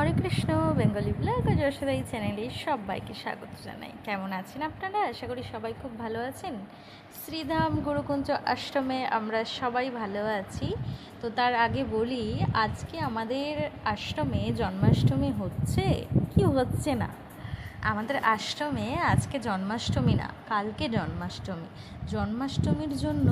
হরে Krishna, Bengali blog ও যশোদাই চ্যানেলে সবাইকে স্বাগত জানাই। কেমন আছেন আপনারা? আশা করি সবাই খুব ভালো আছেন। শ্রীধাম গুরুকুঞ্জ আশ্রমে আমরা সবাই ভালো আছি। তো তার আগে বলি, আজকে আমাদের আশ্রমে জন্মাষ্টমী হচ্ছে? কি হচ্ছে না? আমাদের আশ্রমে আজকে জন্মাষ্টমী না, কালকে জন্মাষ্টমী। জন্মাষ্টমীর জন্য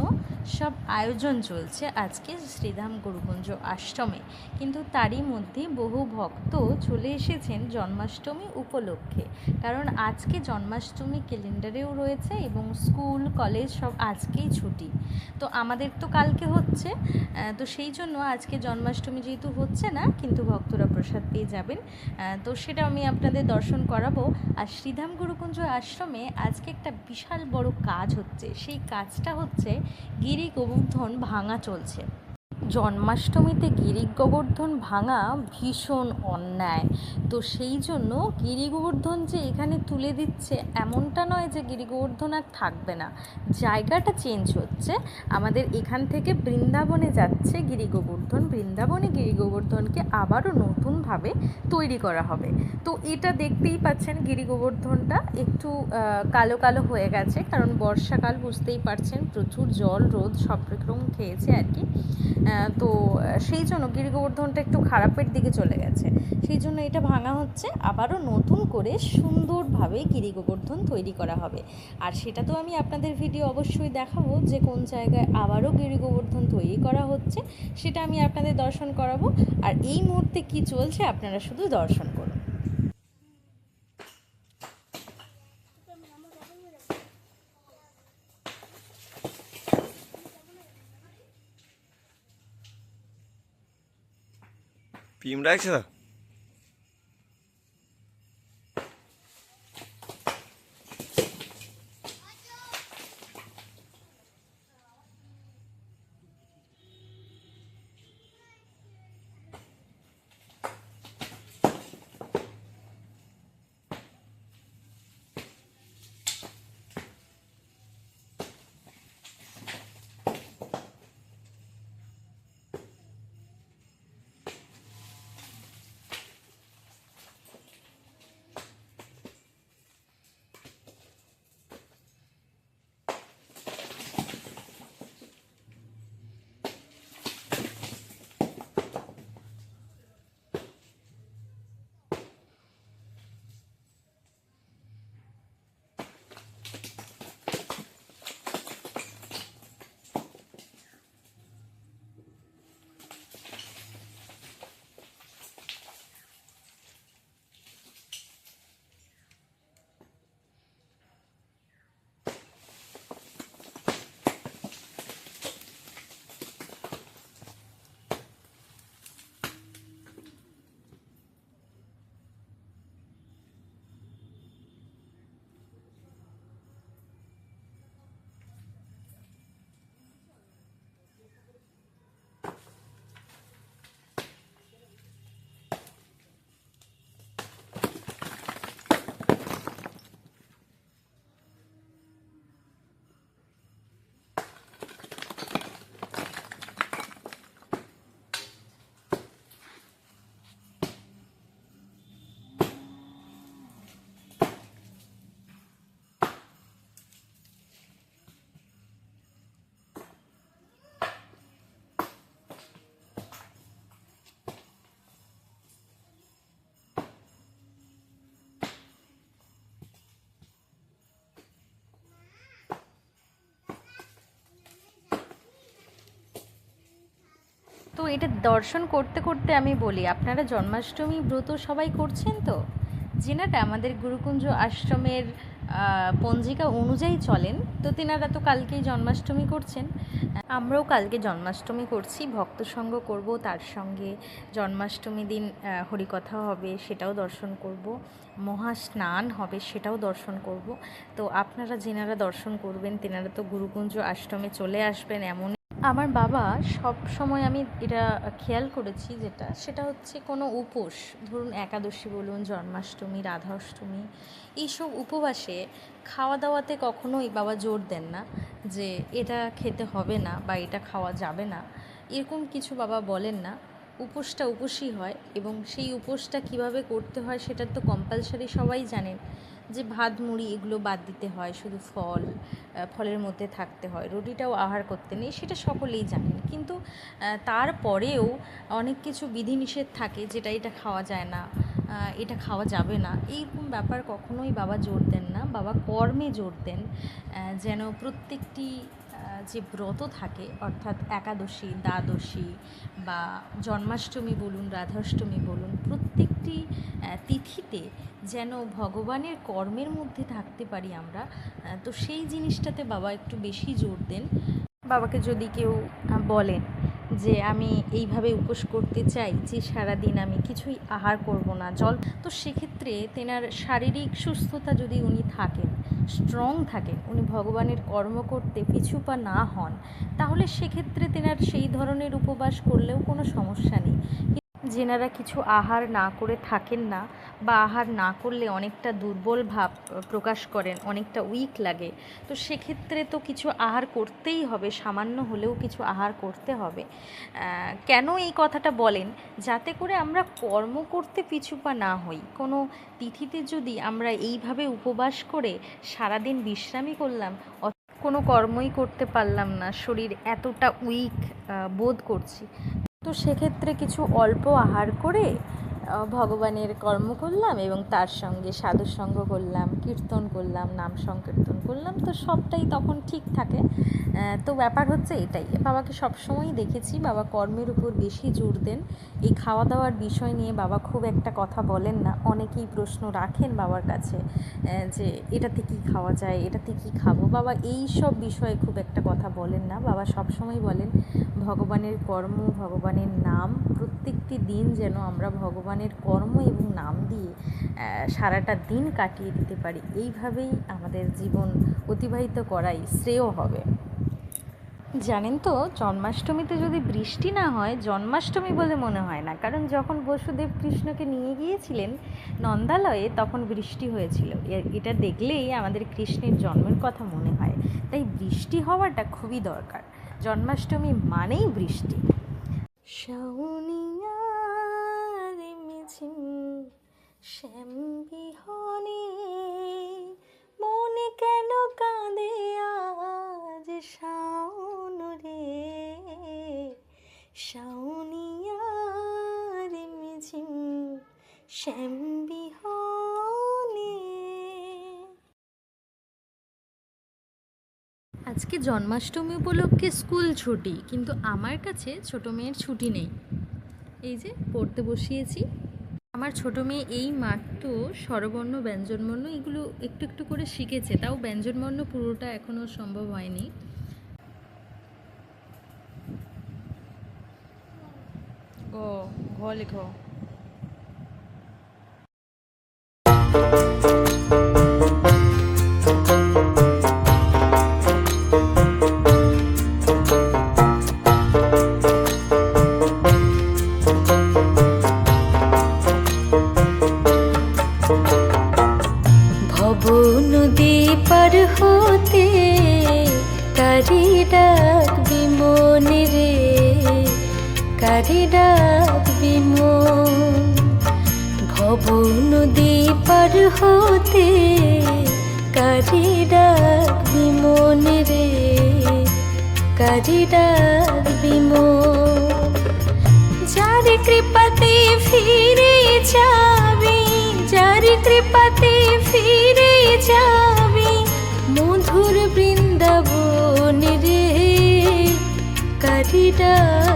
সব আয়োজন চলছে আজকে শ্রীধাম গুরুকুঞ্জ আশ্রমে কিন্তু তারই মধ্যে বহু ভক্ত চলে এসেছেন জন্মাষ্টমী উপলক্ষে। কারণ আজকে জন্মাষ্টমী ক্যালেন্ডারেও রয়েছে এবং স্কুল, কলেজ সব আজকেই ছুটি। তো আমাদের তো কালকে হচ্ছে তো সেই জন্য আজকে জন্মাষ্টমী যেহেতু হচ্ছে না, কিন্তু ভক্তরা প্রসাদ পেয়ে যাবেন। তো সেটা আমি আপনাদের দর্শন করাবো। আর শ্রীধাম গুরুকুঞ্জ আশ্রমে আজকে একটা বিশাল বড় কাজ হচ্ছে। সেই কাজটা হচ্ছে গিরি গোবর্ধন ভাঙা চলছে। জন্মাষ্টমীতে গিরি গোবর্ধন ভাঙা ভীষণ অন্যায়। তো সেই জন্য গিরি গোবর্ধন যে এখানে তুলে দিচ্ছে, এমনটা নয় যে গিরি গোবর্ধন আর থাকবে না। জায়গাটা চেঞ্জ হচ্ছে। আমাদের এখান থেকে বৃন্দাবনে যাচ্ছে গিরি গোবর্ধন বৃন্দাবনে গিরি গোবর্ধনকে আবারও নতুনভাবে তৈরি করা হবে। তো এটা দেখতেই পাচ্ছেন গিরি গোবর্ধনটা একটু কালো কালো হয়ে গেছে, কারণ বর্ষাকাল বুঝতেই পারছেন, প্রচুর জল, রোদ, সব রকম খেয়েছে আর কি। তো সেই জন্য গিরি গোবর্ধনটা একটু খারাপের দিকে চলে গেছে। সেই জন্য এটা ভাঙা হচ্ছে। আবারও নতুন করে সুন্দরভাবে গিরি গোবর্ধন তৈরি করা হবে। আর সেটা তো আমি আপনাদের ভিডিও অবশ্যই দেখাবো যে কোন জায়গায় আবারও গিরি গোবর্ধন তৈরি করা হচ্ছে। সেটা আমি আপনাদের দর্শন করাবো। আর এই মুহূর্তে কি চলছে আপনারা শুধু দর্শন করুন। Pim, onde? তো এটা দর্শন করতে করতে আমি বলি, আপনারা জন্মাষ্টমী ব্রত সবাই করছেন তো? যেনারা আমাদের গুরুকুঞ্জ আশ্রমের পঞ্জিকা অনুযায়ী চলেন, তো তেনারা তো কালকেই জন্মাষ্টমী করছেন। আমরাও কালকে জন্মাষ্টমী করছি, ভক্ত সঙ্গ করব, তার সঙ্গে জন্মাষ্টমী দিন হরিকথা হবে, সেটাও দর্শন করব, মহা স্নান হবে, সেটাও দর্শন করব। তো আপনারা যেনারা দর্শন করবেন, তেনারা তো গুরুকুঞ্জ আশ্রমে চলে আসবেন এমন আমার বাবা সব সময় আমি এটা খেয়াল করেছি যেটা, সেটা হচ্ছে কোনো উপোস, ধরুন একাদশী বলুন, জন্মাষ্টমী, রাধাষ্টমী, এইসব উপবাসে খাওয়া দাওয়াতে কখনোই বাবা জোর দেন না যে এটা খেতে হবে না বা এটা খাওয়া যাবে না। এরকম কিছু বাবা বলেন না। উপোসটা উপোসই হয় এবং সেই উপোসটা কীভাবে করতে হয় সেটা তো কম্পালসারি সবাই জানেন। যে ভাত, মুড়ি এগুলো বাদ দিতে হয়, শুধু ফল ফলের মধ্যে থাকতে হয়। রুটিটাও আহার করতে নেই, সেটা সকলেই জানেন কিন্তু তারপরেও অনেক কিছু বিধিনিষেধ থাকে, যেটা এটা খাওয়া যায় না এটা খাওয়া যাবে না। এইরকম ব্যাপার কখনোই বাবা জোর দেন না। বাবা কর্মে জোর দেন যেন প্রত্যেকটি যে ব্রত থাকে, অর্থাৎ একাদশী, দ্বাদশী বা জন্মাষ্টমী বলুন, রাধাষ্টমী বলুন, প্রত্যেকটি তিথিতে যেন ভগবানের কর্মের মধ্যে থাকতে পারি আমরা তো সেই জিনিসটাতে বাবা একটু বেশি জোর দেন। বাবাকে যদি কেউ বলেন যে আমি এইভাবে উপোস করতে চাই যে সারাদিন আমি কিছুই আহার করব না, জল, তো সেক্ষেত্রে তেনার শারীরিক সুস্থতা যদি উনি থাকেন স্ট্রং থাকে, উনি ভগবানের কর্ম করতে পিছু পা না হন, তাহলে সেক্ষেত্রে তেনার সেই ধরনের উপবাস করলেও কোনো সমস্যা নেই। যেনারা কিছু আহার না করে থাকেন না বা আহার না করলে অনেকটা দুর্বল ভাব প্রকাশ করেন, অনেকটা উইক লাগে। তো সেক্ষেত্রে তো কিছু আহার করতেই হবে, সামান্য হলেও কিছু আহার করতে হবে। কেন এই কথাটা বলেন? যাতে করে আমরা কর্ম করতে পিছু পিছুপা না হই। কোনো তিথিতে যদি আমরা এইভাবে উপবাস করে সারাদিন বিশ্রামই করলাম কোনো কর্মই করতে পারলাম না, শরীর এতটা উইক বোধ করছি। তো সেক্ষেত্রে কিছু অল্প আহার করে ভগবানের কর্ম করলাম এবং তার সঙ্গে সাধু সঙ্গ করলাম, কীর্তন করলাম, নাম সংকীর্তন করলাম, তো সবটাই তখন ঠিক থাকে। তো ব্যাপার হচ্ছে এটাই, বাবাকে সবসময়ই দেখেছি, বাবা কর্মের উপর বেশি জোর দেন। এই খাওয়া দাওয়ার বিষয় নিয়ে বাবা খুব একটা কথা বলেন না, অনেকেই প্রশ্ন রাখেন বাবার কাছে যে এটাতে কি খাওয়া যায়, এটাতে কি খাব? বাবা এই সব বিষয়ে খুব একটা কথা বলেন না, বাবা সবসময় বলেন, ভগবানের কর্ম, ভগবানের নাম প্রত্যেকটি দিন যেন আমরা ভগবানের কর্ম এবং নাম দিয়ে সারাটা দিন কাটিয়ে দিতে পারি। এইভাবেই আমাদের জীবন অতিবাহিত করাই শ্রেয় হবে। জানেন তো, জন্মাষ্টমীতে যদি বৃষ্টি না হয়, জন্মাষ্টমী বলে মনে হয় না। কারণ যখন বসুদেব কৃষ্ণকে নিয়ে গিয়েছিলেন নন্দালয়ে, তখন বৃষ্টি হয়েছিল। এটা দেখলেই আমাদের কৃষ্ণের জন্মের কথা মনে হয়। তাই বৃষ্টি হওয়াটা খুবই দরকার। জন্মাষ্টমী মানেই বৃষ্টি। শাওনিয়ার মিঝিম শ্যাম বিহনে মনে কেন কাঁদে আজ শাওন রে? শাওনিয়ার মিঝিম শ্যাম বিহনে আজকে জন্মাষ্টমী উপলক্ষে স্কুল ছুটি, কিন্তু আমার কাছে ছোট মেয়ের ছুটি নেই। এই যে, পড়তে বসিয়েছি। আমার ছোট মেয়ে এই মাত্র স্বরবর্ণ, ব্যঞ্জনবর্ণ এগুলো একটু একটু করে শিখেছে, তাও ব্যঞ্জনবর্ণ পুরোটা এখনও সম্ভব হয়নি। ও, ঘ লেখো। কারি ডাক বিমনে রে, কারি ডাক বিমন ভব নদী পার হতে কারি ডাক বিমনে রে, কারি ডাক বিমন যার কৃপাতে ফিরে যাবি, যার কৃপাতে ফিরে কারি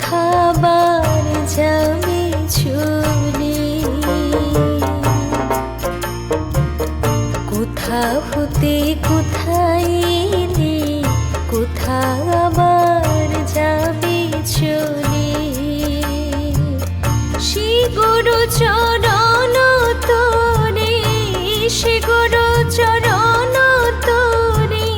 খাবার যাবে চলে কোথা হতে কোথায় এলে কোথা আবার যাবে গুরু চরণ তোরে গুরু চরণ তোরে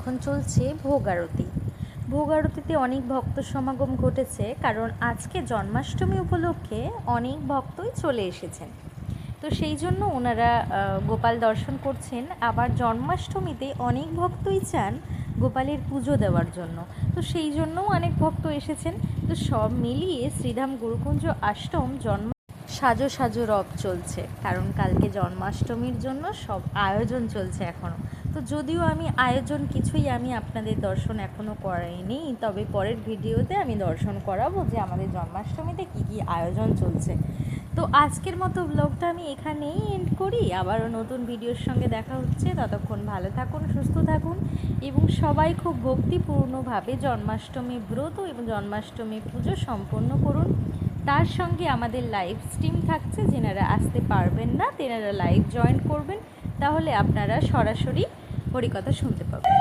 এখন চলছে ভোগ আরতি। ভোগ আরতিতে অনেক ভক্ত সমাগম ঘটেছে কারণ আজকে জন্মাষ্টমী উপলক্ষে অনেক ভক্তই চলে এসেছেন। তো সেই জন্য ওনারা গোপাল দর্শন করছেন। আবার জন্মাষ্টমীতে অনেক ভক্তই চান গোপালের পুজো দেওয়ার জন্য। তো সেই জন্যও অনেক ভক্ত এসেছেন। তো সব মিলিয়ে শ্রীধাম গুরুকুঞ্জ আষ্টম জন্ম সাজো সাজো রব চলছে। কারণ কালকে জন্মাষ্টমীর জন্য সব আয়োজন চলছে এখনও তো যদিও আমি আয়োজন কিছুই আমি আপনাদের দর্শন এখনও করাইনি, তবে পরের ভিডিওতে আমি দর্শন করাবো যে আমাদের জন্মাষ্টমীতে কী কী আয়োজন চলছে। তো আজকের মতো ব্লগটা আমি এখানেই এন্ড করি। আবারও নতুন ভিডিওর সঙ্গে দেখা হচ্ছে। ততক্ষণ ভালো থাকুন, সুস্থ থাকুন এবং সবাই খুব ভক্তিপূর্ণভাবে জন্মাষ্টমী ব্রত এবং জন্মাষ্টমী পুজো সম্পন্ন করুন। তার সঙ্গে আমাদের লাইভ স্ট্রিম থাকছে। যেনারা আসতে পারবেন না, তেনারা লাইভ জয়েন করবেন। তাহলে আপনারা সরাসরি হরিকথা শুনতে পাবেন